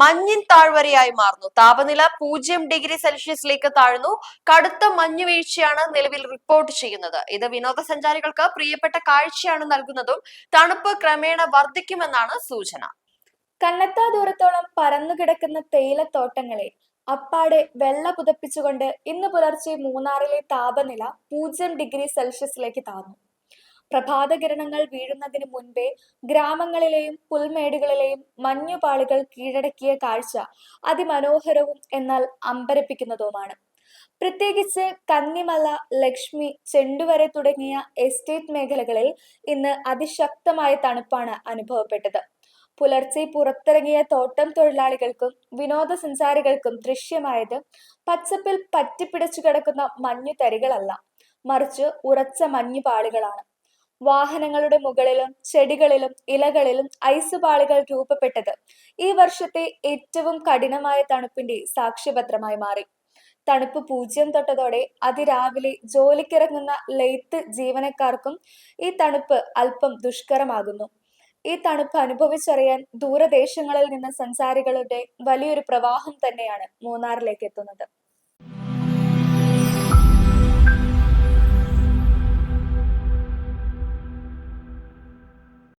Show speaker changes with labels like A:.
A: മഞ്ഞിൻ താഴ്വരയായി മാറുന്നു. താപനില പൂജ്യം ഡിഗ്രി സെൽഷ്യസിലേക്ക് താഴ്ന്നു. കടുത്ത മഞ്ഞുവീഴ്ചയാണ് നിലവിൽ റിപ്പോർട്ട് ചെയ്യുന്നത്. ഇത് വിനോദസഞ്ചാരികൾക്ക് പ്രിയപ്പെട്ട കാഴ്ചയാണ് നൽകുന്നതും തണുപ്പ് ക്രമേണ വർദ്ധിക്കുമെന്നാണ് സൂചന.
B: കണ്ണത്താ ദൂരത്തോളം പരന്നുകിടക്കുന്ന തേയിലത്തോട്ടങ്ങളെ അപ്പാടെ വെള്ള പുതപ്പിച്ചുകൊണ്ട് ഇന്ന് പുലർച്ചെ മൂന്നാറിലെ താപനില പൂജ്യം ഡിഗ്രി സെൽഷ്യസിലേക്ക് താഴ്ന്നു. പ്രഭാതകിരണങ്ങൾ വീഴുന്നതിന് മുൻപേ ഗ്രാമങ്ങളിലെയും പുൽമേടുകളിലെയും മഞ്ഞുപാളികൾ കീഴടക്കിയ കാഴ്ച അതിമനോഹരവും എന്നാൽ അമ്പരപ്പിക്കുന്നതുമാണ്. പ്രത്യേകിച്ച് കന്നിമല ലക്ഷ്മി ചെണ്ടുവരെ തുടങ്ങിയ എസ്റ്റേറ്റ് മേഖലകളിൽ ഇന്ന് അതിശക്തമായ തണുപ്പാണ് അനുഭവപ്പെട്ടത്. പുലർച്ചെ പുറത്തിറങ്ങിയ തോട്ടം തൊഴിലാളികൾക്കും വിനോദസഞ്ചാരികൾക്കും ദൃശ്യമായത് പച്ചപ്പിൽ പറ്റിപ്പിടിച്ചു കിടക്കുന്ന മഞ്ഞു തരികളല്ല മറിച്ച് ഉറച്ച മഞ്ഞുപാളികളാണ്. വാഹനങ്ങളുടെ മുകളിലും ചെടികളിലും ഇലകളിലും ഐസ് പാളികൾ രൂപപ്പെട്ടത് ഈ വർഷത്തെ ഏറ്റവും കഠിനമായ തണുപ്പിന്റെ സാക്ഷ്യപത്രമായി മാറി. തണുപ്പ് പൂജ്യം തൊട്ടതോടെ അതിരാവിലെ ജോലിക്കിറങ്ങുന്ന ലെയ്ത്ത് ജീവനക്കാർക്കും ഈ തണുപ്പ് അല്പം ദുഷ്കരമാകുന്നു. ഈ തണുപ്പ് അനുഭവിച്ചറിയാൻ ദൂരദേശങ്ങളിൽ നിന്ന് സഞ്ചാരികളുടെ വലിയൊരു പ്രവാഹം തന്നെയാണ് മൂന്നാറിലേക്ക് എത്തുന്നത്.